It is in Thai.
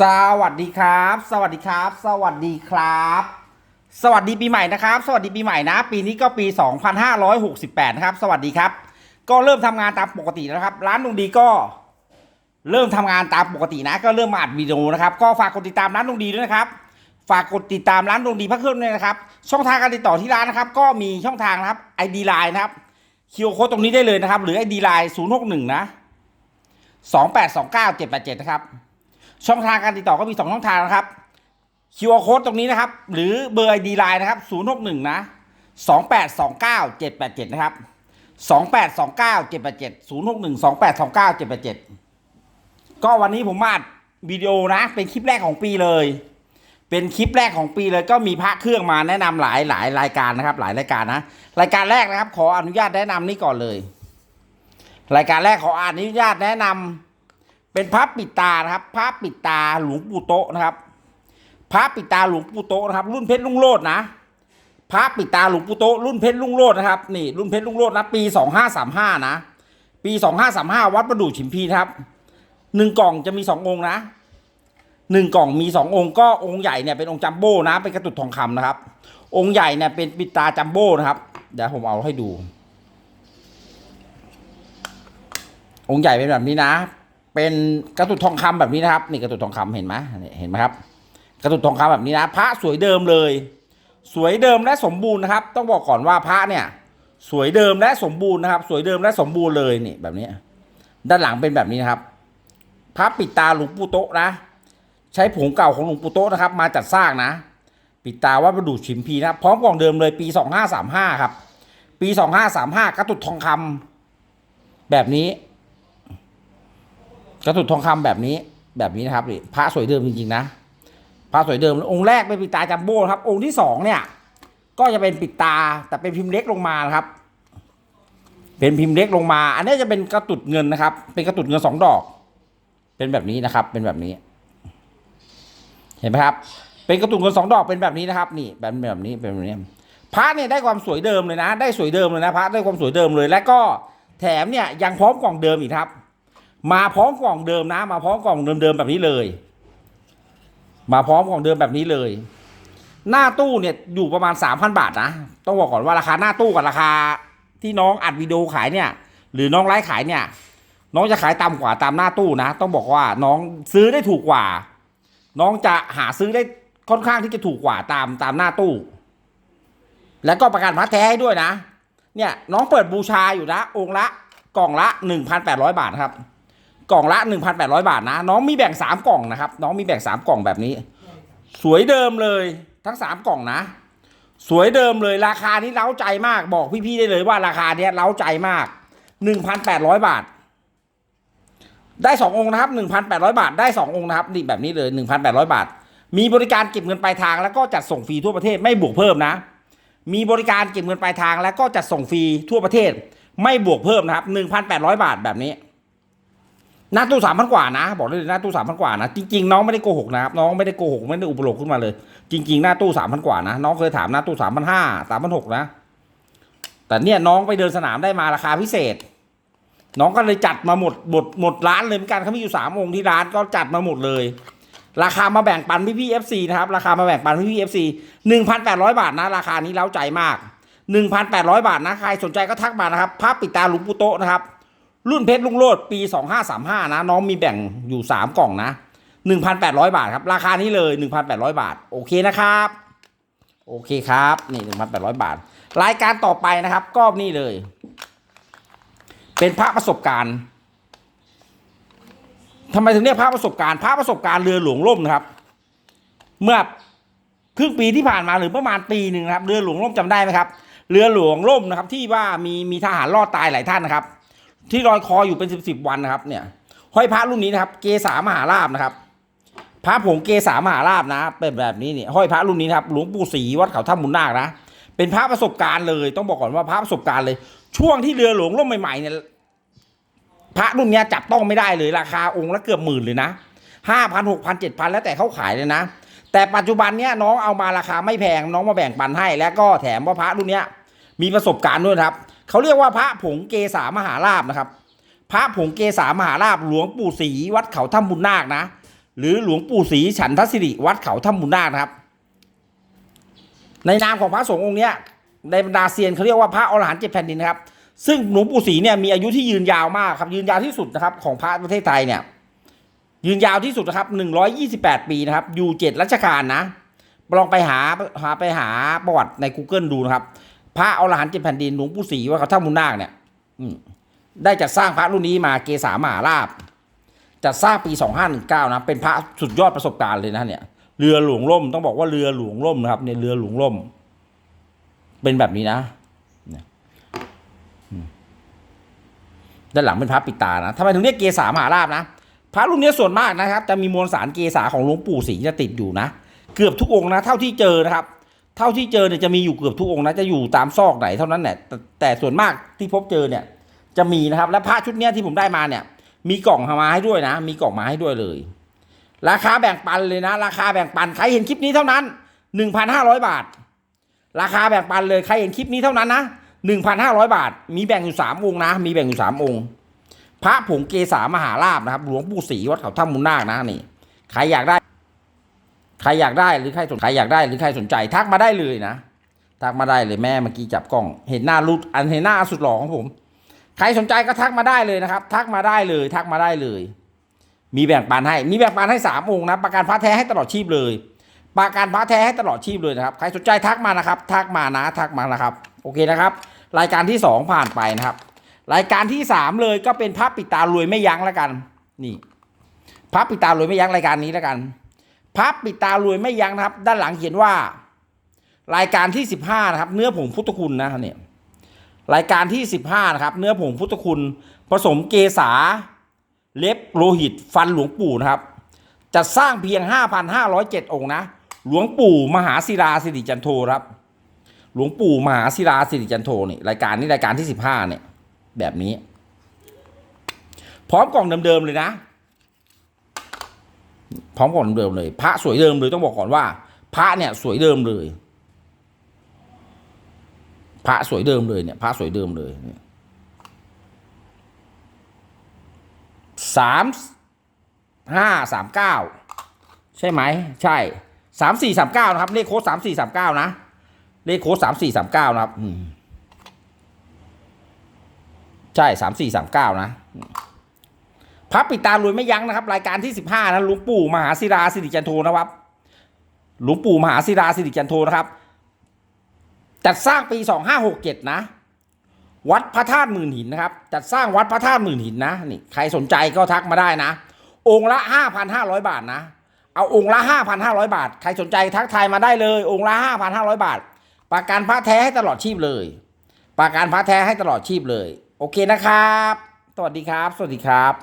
สวัสดีครับ สวัสดีครับ สวัสดีครับ สวัสดีปีใหม่นะครับ สวัสดีปีใหม่นะ ปีนี้ก็ปี 2568 นะครับ สวัสดีครับ ก็เริ่มทำงานตามปกติแล้วนะครับ ร้านดวงดีก็เริ่มทำงานตามปกตินะ ก็เริ่มมาอัดวิดีโอนะครับ ก็ฝากกดติดตามร้านดวงดีด้วยนะครับ ฝากกดติดตามร้านดวงดีพระเครื่องด้วยนะครับ ช่องทางการติดต่อที่ร้านนะครับ ก็มีช่องทางนะครับ ID Line นะครับ คิวโค้ดตรงนี้ได้เลยนะครับ หรือไอ้ดีไลน์ศูนย์หกหนึ่งนะสองแปดสองเก้าเจ็ดแปดเจ็ดนะครับ ช่องทางการติดต่อก็มีสองช่องทางนะครับคิวโค้ดตรงนี้นะครับ หรือเบอร์ไอดีไลน์นะครับศูนย์หกหนึ่งนะสองแปดสองเก้าเจ็ดแปดเจ็ดนะครับสองแปดสองเก้าเจ็ดแปดเจ็ดศูนย์หกหนึ่งสองแปดสองเก้าเจ็ดแปดเจ็ดก็วันนี้ผมมาดวิดีโอนะ เป็นคลิปแรกของปีเลย เป็นคลิปแรกของปีเลยก็มีพระเครื่องมาแนะนำหลายหลายรายการนะครับ หลายรายการนะ รายการแรกนะครับ ขออนุญาตแนะนำนี่ก่อนเลย รายการแรกขออนุญาตแนะนำเป็นพระปิดตานะครับพระปิดตาหลวงปู่โตนะครับพระปิดตาหลวงปู่โตนะครับ รุ่นเพชรลุงโลดนะพระปิดตาหลวงปู่โตรุ่นเพชรลุงโลดนะครับนี่รุ่นเพชรลุงโลดนะปีสองห้าสามห้านะปีสองห้าสามห้าวัดประดู่ฉิมพีครับหนึ่งกล่องจะมีสององค์นะ หนึ่งกล่องมีสององค์ก็องค์ใหญ่เนี่ยเป็นองค์จัมโบ้นะเป็นกระตุดทองคำนะครับ องค์ใหญ่เนี่ยเป็นปิดตาจัมโบ้นะครับ เดี๋ยวผมเอาให้ดู องค์ใหญ่เป็นแบบนี้นะ เป็นกระตุดทองคำแบบนี้นะครับ นี่กระตุดทองคำเห็นไหมเห็นไหมครับ กระตุดทองคำแบบนี้นะ พระสวยเดิมเลย สวยเดิมและสมบูรณ์นะครับ ต้องบอกก่อนว่าพระเนี่ย สวยเดิมและสมบูรณ์นะครับ สวยเดิมและสมบูรณ์เลยนี่แบบนี้ ด้านหลังเป็นแบบนี้นะครับพระปิดตาหลวงปู่โตะนะ ใช้ผงเก่าของหลวงปู่โตะนะครับ มาจัดสร้างนะ ปิดตาวัดประดู่ฉิมพีนะพร้อมกล่องเดิมเลยปี 2535 ครับ ปี 2535 กระตุดทองคำแบบนี้ กระตุดทองคำแบบนี้ แบบนี้นะครับนี่พระสวยเดิมจริงๆนะพระสวยเดิมองค์แรกเป็นปิดตาจัมโบ้นครับ องค์ที่สองเนี่ย ก็จะเป็นปิดตาแต่เป็นพิมพ์เล็กลงมานะครับ เป็นพิมพ์เล็กลงมา อันนี้จะเป็นกระตุดเงินนะครับ เป็นกระตุดเงินสองดอก เป็นแบบนี้นะครับ เป็นแบบนี้ เห็นไหมครับ เป็นกระตุกเงินสองดอกเป็นแบบนี้นะครับ นี่แบบแบบนี้เป็นแบบนี้พระเนี่ยได้ความสวยเดิมเลยนะ ได้สวยเดิมเลยนะพระได้ความสวยเดิมเลย และก็แถมเนี่ยยังพร้อมกล่องเดิมอีกครับ มาพร้อมกล่องเดิมนะ มาพร้อมกล่องเดิมๆแบบนี้เลย มาพร้อมกล่องเดิมแบบนี้เลย หน้าตู้เนี่ยอยู่ประมาณสามพันบาทนะต้องบอกก่อนว่าราคาหน้าตู้กับราคาที่น้องอัดวิดีโอขายเนี่ย หรือน้องไลฟ์ขายเนี่ย น้องจะขายต่ำกว่าตามหน้าตู้นะ ต้องบอกว่าน้องซื้อได้ถูกกว่า น้องจะหาซื้อได้ค่อนข้างที่จะถูกกว่าตามตามหน้าตู้ แล้วก็ประกันพระแท้ให้ด้วยนะ เนี่ยน้องเปิดบูชาอยู่นะองค์ละกล่องละหนึ่งพันแปดร้อยบาทครับ กล่องละหนึ่งพันแปดร้อยบาทนะ น้องมีแบ่งสามกล่องนะครับ น้องมีแบ่งสามกล่องแบบนี้ สวยเดิมเลยทั้งสามกล่องนะ สวยเดิมเลยราคานี้เล้าใจมากบอกพี่ๆได้เลยว่าราคาเนี้ยเล้าใจมากหนึ่งพันแปดร้อยบาท ได้สององค์นะครับหนึ่งพันแปดร้อยบาท ได้สององค์นะครับนี่แบบนี้เลยหนึ่งพันแปดร้อยบาท มีบริการเก็บเงินปลายทางแล้วก็จัดส่งฟรีทั่วประเทศไม่บวกเพิ่มนะ มีบริการเก็บเงินปลายทางแล้วก็จัดส่งฟรีทั่วประเทศ ไม่บวกเพิ่มนะครับหนึ่งพันแปดร้อยบาทแบบนี้หน้าตู้สามพันกว่านะ บอกได้เลยหน้าตู้สามพันกว่านะจริงๆน้องไม่ได้โกหกนะครับน้องไม่ได้โกหกไม่ได้อุปโลกขึ้นมาเลย จริง ๆ หน้าตู้สามพันกว่านะน้องเคยถามหน้าตู้สามพันห้าสามพันหกนะ แต่เนี่ยน้องไปเดินสนามได้มาราคาพิเศษ น้องก็เลยจัดมาหมดหมดหมดร้านเลยเหมือนกันเขามีอยู่สามองค์ที่ร้านก็จัดมาหมดเลย ราคามาแบ่งปันพี่พี่เอฟซีนะครับ ราคามาแบ่งปันพี่พี่เอฟซีหนึ่งพันแปดร้อยบาทนะ ราคานี้เล้าใจมากหนึ่งพันแปดร้อยบาทนะใครสนใจก็ทักมานะครับพระปิดตาหลวงปู่โตนะครับ รุ่นเพชรลุงโลดปีสองห้าสามห้านะ น้องมีแบ่งอยู่สามกล่องนะหนึ่งพันแปดร้อยบาทครับ ราคานี้เลยหนึ่งพันแปดร้อยบาท โอเคนะครับ โอเคครับ นี่หนึ่งพันแปดร้อยบาท รายการต่อไปนะครับก็นี่เลย เป็นพระประสบการณ์ทำไมถึงเรียกพระประสบการณ์พระประสบการณ์เรือหลวงล่มนะครับ เมื่อครึ่งปีที่ผ่านมาหรือประมาณปีหนึ่งนะครับ เรือหลวงล่มจำได้ไหมครับ เรือหลวงล่มนะครับ ที่ว่ามีมีทหารรอดตายหลายท่านนะครับ ที่ลอยคออยู่เป็นสิบสิบวันนะครับ เนี่ยห้อยพระรุ่นนี้นะครับ เกษามหาราบนะครับพระผงเกษามหาราบนะ เป็นแบบนี้เนี่ยห้อยพระรุ่นนี้นะครับหลวงปู่ศรีวัดเขาถ้ำมุนนาคนะเป็นพระประสบการณ์เลย ต้องบอกก่อนว่าพระประสบการณ์เลย ช่วงที่เรือหลวงล่มใหม่ๆเนี่ยพระรุ่นเนี้ยจับต้องไม่ได้เลยราคาองค์ละเกือบหมื่นเลยนะห้าพันหกพันเจ็ดพันแล้วแต่เขาขายเลยนะ แต่ปัจจุบันเนี้ยน้องเอามาราคาไม่แพงน้องมาแบ่งปันให้ แล้วก็แถมว่าพระรุ่นเนี้ยมีประสบการณ์ด้วยครับเขาเรียกว่าพระผงเกษามหาราบนะครับ พระผงเกษามหาราบหลวงปู่ศรีวัดเขาถ้ำบุญนาคนะ หรือหลวงปู่ศรีฉันทศิริวัดเขาถ้ำบุญนาคนะครับ ในนามของพระสงฆ์องค์เนี้ย ในบรรดาเซียนเขาเรียกว่าพระอรหันต์เจ็ดแผ่นดินนะครับ ซึ่งหลวงปู่ศรีเนี่ยมีอายุที่ยืนยาวมากครับยืนยาวที่สุดนะครับของพระประเทศไทยเนี่ยยืนยาวที่สุดนะครับหนึ่งร้อยยี่สิบแปดปีนะครับอยู่เจ็ดรัชกาลนะลองไปหาหาไปหาประวัติใน Google ดูนะครับ พระอรหันต์เจ็ดแผ่นดินหลวงปู่ศรีวัดเขาถ้ำบุญนาคเนี่ยได้จัดสร้างพระรุ่นนี้มาเกษามหาราบจัดสร้างปี 2519 นะเป็นพระสุดยอดประสบการณ์เลยนะเนี่ยเรือหลวงล่มต้องบอกว่าเรือหลวงล่มนะครับเนี่ยเรือหลวงล่ม เป็นแบบนี้นะด้านหลังเป็นพระปิดตานะทำไมถึงเรียกเกษามหาราบนะพระรุ่นนี้ส่วนมากนะครับ จะมีมวลสารเกษาของหลวงปู่ศรีจะติดอยู่นะ เกือบทุกองค์นะ เท่าที่เจอนะครับ เท่าที่เจอเนี่ยจะมีอยู่เกือบทุกองค์นะ จะอยู่ตามซอกไหนเท่านั้นแหละแต่แต่ส่วนมากที่พบเจอเนี่ย จะมีนะครับ และพระชุดเนี้ยที่ผมได้มาเนี่ย มีกล่องมาให้ด้วยนะ มีกล่องมาให้ด้วยเลย ราคาแบ่งปันเลยนะ ราคาแบ่งปันใครเห็นคลิปนี้เท่านั้น1,500บาท ราคาแบ่งปันเลยใครเห็นคลิปนี้เท่านั้นนะ1,500บาท มีแบ่งอยู่สามองค์นะ มีแบ่งอยู่สามองค์ พระผงเกษามหาราบนะครับ หลวงปู่ศรีวัดเขาถ้ำมุนนาคนะนี่ ใครอยากได้ ใครอยากได้หรือใครสนใครอยากได้หรือใครสนใจ ทักมาได้เลยนะ ทักมาได้เลยแม่เมื่อกี้จับกล้อง เห็นหน้ารุดอันเห็นหน้าสุดหล่อของผม ใครสนใจก็ทักมาได้เลยนะครับ ทักมาได้เลย ทักมาได้เลย มีแบ่งปันให้ มีแบ่งปันให้สามองค์นะ ประกันพระแท้ให้ตลอดชีพเลย ประกันพระแท้ให้ตลอดชีพเลยนะครับ ใครสนใจทักมานะครับ ทักมานะทักมานะครับ โอเคนะครับ รายการที่สองผ่านไปนะครับ รายการที่สามเลยก็เป็นพระปิดตารวยไม่ยั้งแล้วกัน นี่พระปิดตารวยไม่ยั้งรายการนี้แล้วกันพระปิดตารวยไม่ยั้งนะครับ ด้านหลังเขียนว่า รายการที่สิบห้านะครับ เนื้อผงพุทธคุณนะเนี่ยรายการที่ 15นะครับ เนื้อผงพุทธคุณ ผสมเกษาเล็บโลหิต ฟันหลวงปู่นะครับจัดสร้างเพียง 5,507 องค์นะ หลวงปู่มหาศิลาสิริจันโทครับ หลวงปู่มหาศิลาสิริจันโทนี่รายการนี้รายการที่15เนี่ย แบบนี้ พร้อมกล่องเดิมๆเลยนะ พร้อมกล่องเดิมๆเลย พระสวยเดิมเลยต้องบอกก่อนว่า พระเนี่ยสวยเดิมเลย พระสวยเดิมเลยเนี่ยพระสวยเดิมเลยเนี่ยสามห้าสามเก้าใช่ไหม ใช่ สามสี่สามเก้านะครับ เลขโค้ดสามสี่สามเก้านะ เลขโค้ดสามสี่สามเก้านะครับใช่สามสี่สามเก้านะพระปิดตารวยไม่ยั้งนะครับ รายการที่สิบห้านะหลวงปู่มหาศิลาสิริจันโทนะครับหลวงปู่มหาศิลาสิริจันโทนะครับจัดสร้างปี2567นะ วัดพระธาตุหมื่นหินนะครับ จัดสร้างวัดพระธาตุหมื่นหินนะนี่ใครสนใจก็ทักมาได้นะ องค์ละ5,500บาทนะ เอาองค์ละ 5,500 บาท ใครสนใจทักทายมาได้เลย องค์ละ 5,500 บาท ประกันพระแท้ให้ตลอดชีพเลย ประกันพระแท้ให้ตลอดชีพเลย โอเคนะครับ สวัสดีครับ สวัสดีครับ